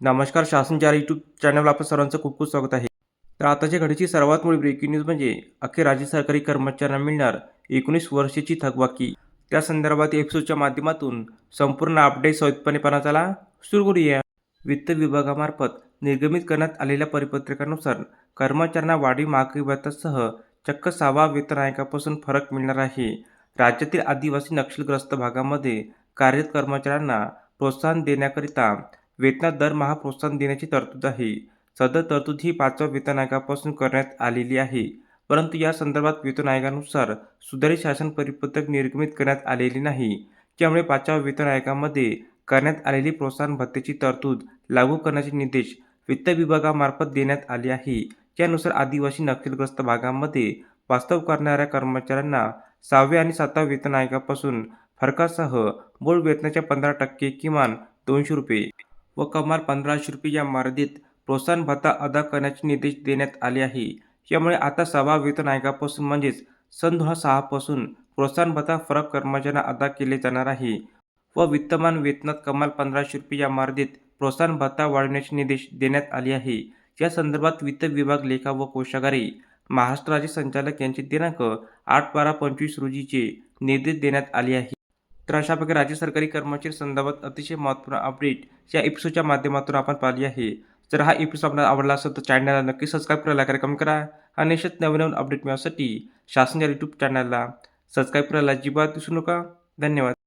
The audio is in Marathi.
नमस्कार शासनच्या यूट्यूब चॅनलवर आपलं सर्वांचं खूप खूप स्वागत आहे. तर आताच्या घडीची सर्वात मोठी ब्रेकिंग न्यूज म्हणजे अखेर राज्य सरकारी कर्मचाऱ्यांना मिळणार एकोणीस वर्षाची थकबाकी. त्या संदर्भात एपिसोडच्या माध्यमातून संपूर्ण अपडेट सविस्तरपणे पाहण्यात आला. सुरू करूया. वित्त विभागामार्फत निर्गमित करण्यात आलेल्या परिपत्रकानुसार कर्मचाऱ्यांना वाढीव महागाई भत्तासह चक्क सहावा वेतन आयोगापासून फरक मिळणार आहे. राज्यातील आदिवासी नक्षलग्रस्त भागामध्ये कार्यरत कर्मचाऱ्यांना प्रोत्साहन देण्याकरिता वेतनात दरमहा प्रोत्साहन देण्याची तरतूद आहे. सदर तरतूद ही पाचव्या वेतन आयोगापासून करण्यात आलेली आहे. परंतु या संदर्भात वेतन आयोगानुसार सुधारित शासन परिपत्रक निर्गमित करण्यात आलेली नाही. त्यामुळे पाचव्या वेतन आयोगामध्ये करण्यात आलेली प्रोत्साहन भत्तेची तरतूद लागू करण्याचे निर्देश वित्त विभागामार्फत देण्यात आले आहे. त्यानुसार आदिवासी नक्षलग्रस्त भागामध्ये वास्तव करणाऱ्या कर्मचाऱ्यांना सहाव्या आणि सातव्या वेतन आयोगापासून फरकासह मूळ वेतनाच्या पंधरा टक्के किमान दोनशे रुपये व कमाल पंधराशे रुपये या मर्यादेत प्रोत्साहन भत्ता अदा करण्याचे निर्देश देण्यात आले आहे. यामुळे आता सभा वेतन आयोगापासून म्हणजेच सन दोन हजार सहापासून प्रोत्साहन भत्ता फरक कर्मचाऱ्यांना अदा केले जाणार आहे व वित्तमान वेतनात कमाल पंधराशे रुपये या मर्यादेत प्रोत्साहन भत्ता वाढवण्याचे निर्देश देण्यात आले आहे. या संदर्भात वित्त विभाग लेखा व कोशागारी महाराष्ट्र राज्य संचालक यांचे दिनांक आठ बारा पंचवीस रोजीचे निर्देश देण्यात आले आहे. तर अशा प्रकारे राज्य सरकारी कर्मचारी संदर्भात अतिशय महत्त्वपूर्ण अपडेट या एपिसोडच्या माध्यमातून आपण पाहिली आहे. जर हा एपिसोड आपल्याला आवडला असेल तर चॅनलला नक्की सबस्क्राईब करायला कार्यक्रम करा. आणि अशाच नवीन नवीन अपडेट मिळवण्यासाठी शासनच्या यूट्यूब चॅनलला सबस्क्राईब करायला अजिबात विसरू नका. धन्यवाद.